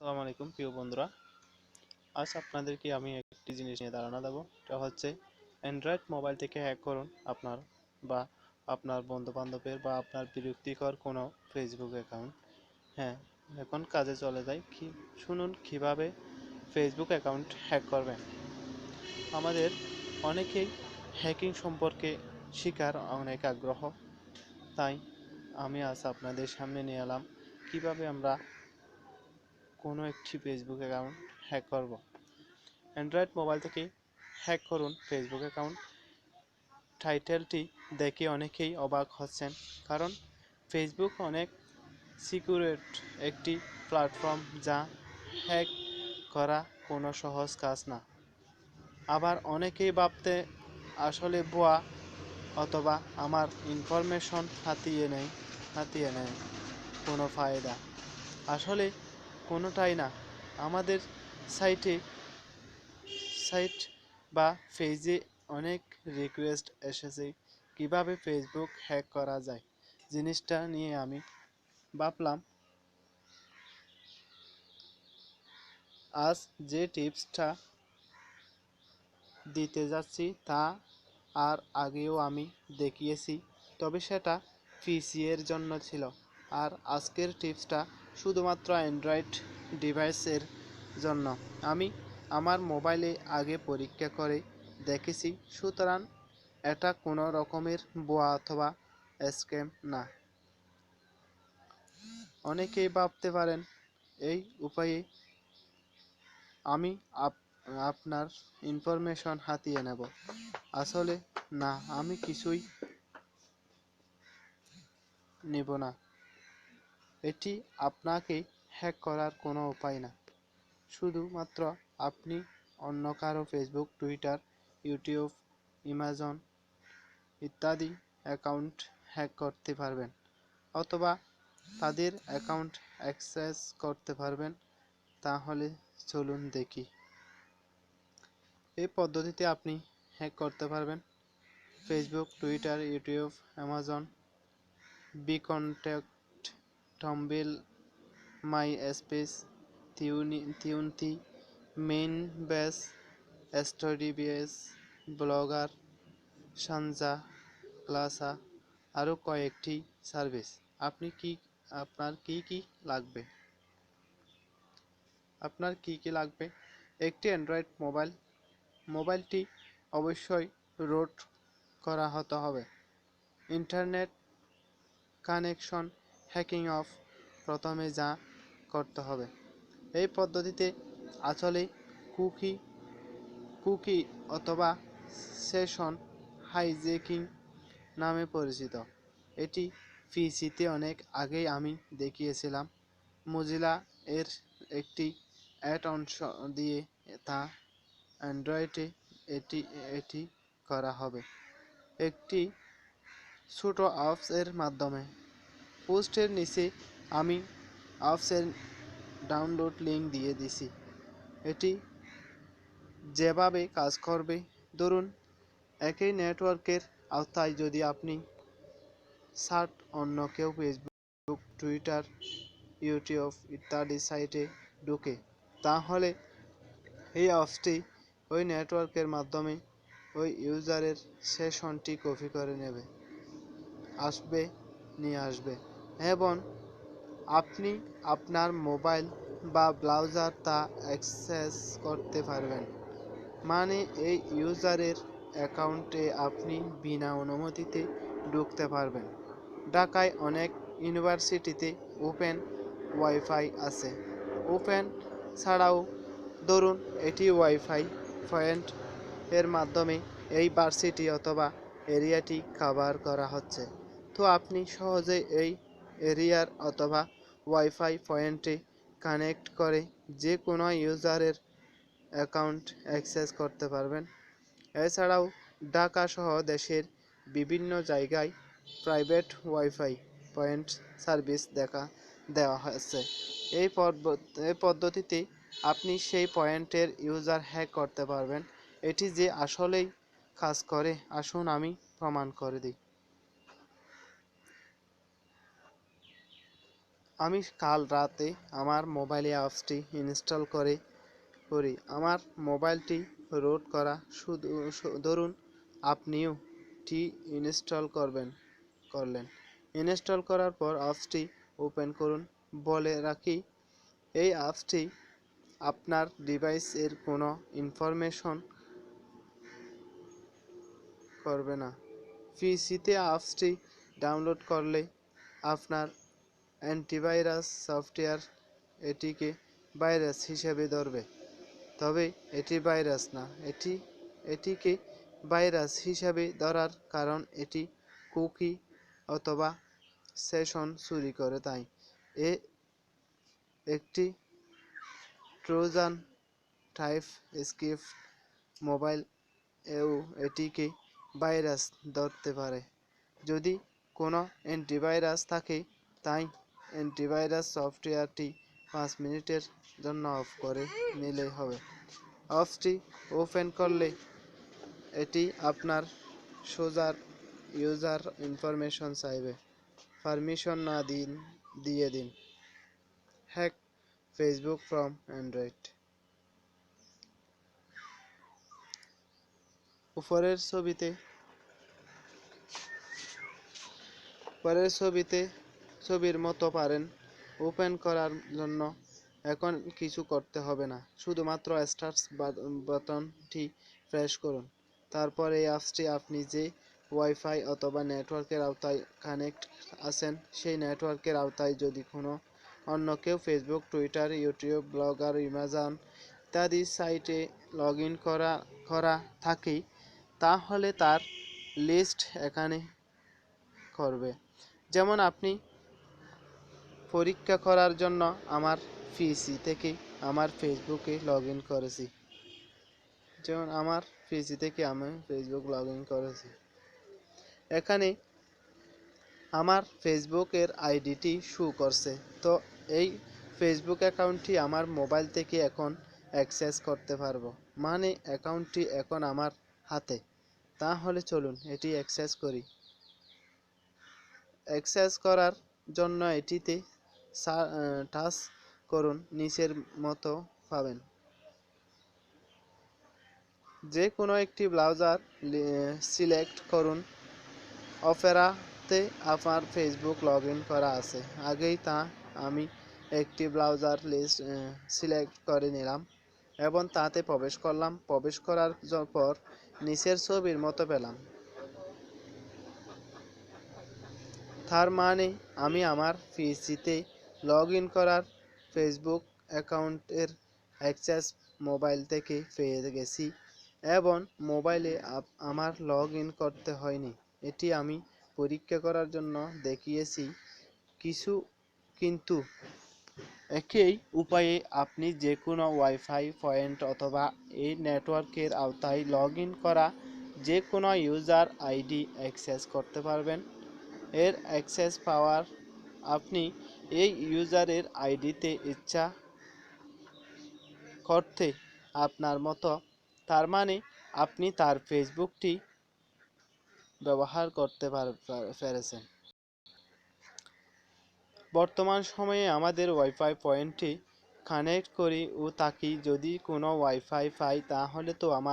আসসালামু আলাইকুম, প্রিয় বন্ধুরা। আজ আপনাদেরকে আমি একটি জিনিস নিয়ে ধারণা দেবো। এটা হচ্ছে অ্যান্ড্রয়েড মোবাইল থেকে হ্যাক করুন আপনার বা আপনার বন্ধু বান্ধবের বা আপনার বিরক্তিকর কোনো ফেসবুক অ্যাকাউন্ট হ্যাঁ এখন কাজে চলে যায় কি, শুনুন কীভাবে ফেসবুক অ্যাকাউন্ট হ্যাক করবেন। আমাদের অনেকেই হ্যাকিং সম্পর্কে শিকার অনেক আগ্রহ। তাই আমি আজ আপনাদের সামনে নিয়ে এলাম কীভাবে আমরা কোনো একটি ফেসবুক অ্যাকাউন্ট হ্যাক করব। অ্যান্ড্রয়েড মোবাইল থেকে হ্যাক করুন ফেসবুক অ্যাকাউন্ট টাইটেলটি দেখে অনেকেই অবাক হচ্ছেন, কারণ ফেসবুক অনেক সিকিউরেট একটি প্ল্যাটফর্ম যা হ্যাক করা কোনো সহজ কাজ না। আবার অনেকেই ভাবতে, আসলে ভুয়া অথবা আমার ইনফরমেশন হাতিয়ে নেয় হাতিয়ে নেয় কোনো ফায়দা। আসলে কোনোটাই না। আমাদের সাইটে, সাইট বা পেজে অনেক রিকোয়েস্ট এসেছে কীভাবে ফেসবুক হ্যাক করা যায়। জিনিসটা নিয়ে আমি ভাবলাম, আজ যে টিপসটা দিতে যাচ্ছি তা আর আগেও আমি দেখিয়েছি, তবে সেটা পিসি এর জন্য ছিল। আর আজকের টিপসটা শুধুমাত্র অ্যান্ড্রয়েড ডিভাইসের জন্য। আমি আমার মোবাইলে আগে পরীক্ষা করে দেখেছি, সুতরাং এটা কোনো রকমের বোয়া অথবা স্ক্যাম না। অনেকেই ভাবতে পারেন, এই উপায়ে আমি আপ- আপনার ইনফরমেশন হাতিয়ে নেব। আসলে না, আমি কিছুই নেব না। এটি আপনাকে হ্যাক করার কোনো উপায় না। শুধুমাত্র আপনি অন্য কারও ফেসবুক টুইটার ইউটিউব অ্যামাজন ইত্যাদি অ্যাকাউন্ট হ্যাক করতে পারবেন অথবা তাদের অ্যাকাউন্ট অ্যাক্সেস করতে পারবেন। তাহলে চলুন দেখি। এই পদ্ধতিতে আপনি হ্যাক করতে পারবেন। Facebook Twitter YouTube Amazon VKontakte Tumblr MySpace তিউনি তিউনতি মেইন বেস স্টোরি বিএস ব্লগার সানজা ক্লাসা আরও কয়েকটি সার্ভিস আপনি কি, আপনার কি কি লাগবে? আপনার কি কি লাগবে? একটি অ্যান্ড্রয়েড মোবাইল মোবাইলটি অবশ্যই রোড করা হতে হবে। ইন্টারনেট কানেকশন হ্যাকিং অফ প্রথমে যা করতে হবে। এই পদ্ধতিতে আসলে কুকি কুকি অথবা সেশন হাইজেকিং নামে পরিচিত। এটি পিসিতে অনেক আগেই আমি দেখিয়েছিলাম। মজিলা এর একটি অ্যাড অংশ দিয়ে তা অ্যান্ড্রয়েডে এটি এটি করা হবে। একটি ছোটো অ্যাপস এর মাধ্যমে পোস্টের নিচে আমি অ্যাপসের ডাউনলোড লিঙ্ক দিয়ে দিছি। এটি যেভাবে কাজ করবে, ধরুন, একই নেটওয়ার্কের আওতায় যদি আপনি সার্ট অন্য কেউ ফেসবুক টুইটার ইউটিউব ইত্যাদি সাইটে ঢুকে, তাহলে এই অ্যাপসটি ওই নেটওয়ার্কের মাধ্যমে ওই ইউজারের সেশনটি কপি করে নেবে, আসবে, নিয়ে আসবে। এবং আপনি আপনার মোবাইল বা ব্রাউজার তা অ্যাক্সেস করতে পারবেন। মানে এই ইউজারের অ্যাকাউন্টে আপনি বিনা অনুমতিতে ঢুকতে পারবেন। ঢাকায় অনেক ইউনিভার্সিটিতে ওপেন ওয়াইফাই আছে। ওপেন ছাড়াও ধরুন এটি ওয়াইফাই পয়েন্ট এর মাধ্যমে এই ভার্সিটি অথবা এরিয়াটি কভার করা হচ্ছে। তো আপনি সহজে এই এরিয়ার অথবা ওয়াইফাই পয়েন্টে কানেক্ট করে যে কোনো ইউজারের অ্যাকাউন্ট অ্যাক্সেস করতে পারবেন। এছাড়াও ঢাকা সহ দেশের বিভিন্ন জায়গায় প্রাইভেট ওয়াইফাই পয়েন্ট সার্ভিস দেখা, দেওয়া হয়েছে। এই এই পদ্ধতিতে আপনি সেই পয়েন্টের ইউজার হ্যাক করতে পারবেন। এটি যে আসলেই কাজ করে, আসুন আমি প্রমাণ করে দিই। আমি কাল রাতে আমার মোবাইলে অ্যাপসটি ইনস্টল করে করি। আমার মোবাইলটি রোড করা শুধু ধরুন আপনিও টি ইনস্টল করবেন, করলেন। ইনস্টল করার পর অ্যাপসটি ওপেন করুন। বলে রাখি, এই অ্যাপসটি আপনার ডিভাইসের কোনো ইনফরমেশন করবে না। পিসিতে অ্যাপসটি ডাউনলোড করলে আপনার অ্যান্টিভাইরাস সফটওয়্যার এটিকে ভাইরাস হিসেবে ধরবে। তবে এটি ভাইরাস না, এটি, এটিকে ভাইরাস হিসাবে ধরার কারণ এটি কুকি অথবা সেশন চুরি করে তাই। এ একটি ট্রোজান টাইপ স্কিপ মোবাইল, এও এটিকে ভাইরাস ধরতে পারে। যদি কোনো অ্যান্টিভাইরাস থাকে তাই অ্যান্টিভাইরাস সফটওয়্যারটি পাঁচ মিনিটের জন্য অফ করে নিলে হবে। অফটি ওপেন করলে এটি আপনার সোজার ইউজার ইনফরমেশন চাইবে। পারমিশন না দিন, দিয়ে দিন। Hack Facebook from Android. উপরের ছবিতে পরের ছবিতে ছবির মতো পারেন ওপেন করার জন্য। এখন কিছু করতে হবে না। শুধুমাত্র স্টার্ট বাটনটি প্রেস করুন। তারপর এই অ্যাপসটি আপনি যে ওয়াইফাই অথবা নেটওয়ার্কের আওতায় কানেক্ট আছেন, সেই নেটওয়ার্কের আওতায় যদি কোনো অন্য কেউ Facebook Twitter YouTube Blogger Amazon ইত্যাদি সাইটে লগ ইন করা করা থাকে, তাহলে তার লিস্ট এখানে করবে। যেমন আপনি পরীক্ষা করার জন্য আমার পিসি থেকে আমার ফেসবুকে লগ ইন করেছি। যেমন আমার পিসি থেকে আমি ফেসবুক লগ ইন করেছি। এখানে আমার ফেসবুকের আইডিটি শু করছে। তো এই ফেসবুক অ্যাকাউন্টটি আমার মোবাইল থেকে এখন অ্যাক্সেস করতে পারব। মানে অ্যাকাউন্টটি এখন আমার হাতে। তাহলে চলুন এটি অ্যাক্সেস করি। অ্যাক্সেস করার জন্য এটিতে টাচ করুন, নিচের মতো পাবেন। যে কোনো একটি ব্রাউজার সিলেক্ট করুন। অপেরাতে আমার ফেসবুক লগ করা আছে। আগেই তা আমি একটি ব্রাউজার লিস্ট সিলেক্ট করে নিলাম এবং তাতে প্রবেশ করলাম। প্রবেশ করার পর নিচের ছবির মতো পেলাম। তার মানে আমি আমার পিসিতে লগ ইন করার ফেসবুক অ্যাকাউন্টের অ্যাক্সেস মোবাইল থেকে পেয়ে গেছি এবং মোবাইলে আমার লগ ইন করতে হয়নি। এটি আমি পরীক্ষা করার জন্য দেখিয়েছি। কিছু কিন্তু একই উপায়ে আপনি যে কোনো ওয়াইফাই পয়েন্ট অথবা এই নেটওয়ার্কের আওতায় লগ ইন করা যে কোনো ইউজার আইডি অ্যাক্সেস করতে পারবেন। এর অ্যাক্সেস পাওয়ার আপনি এই ইউজারের আইডিতে ইচ্ছা করতে আপনার মতো। তার মানে আপনি তার ফেসবুকটি ব্যবহার করতে পার- পার- পেরেছেন। বর্তমান সময়ে আমাদের ওয়াইফাই পয়েন্টটি কানেক্ট করি ও তাকি যদি কোনো ওয়াইফাই পাই, তাহলে তো আমার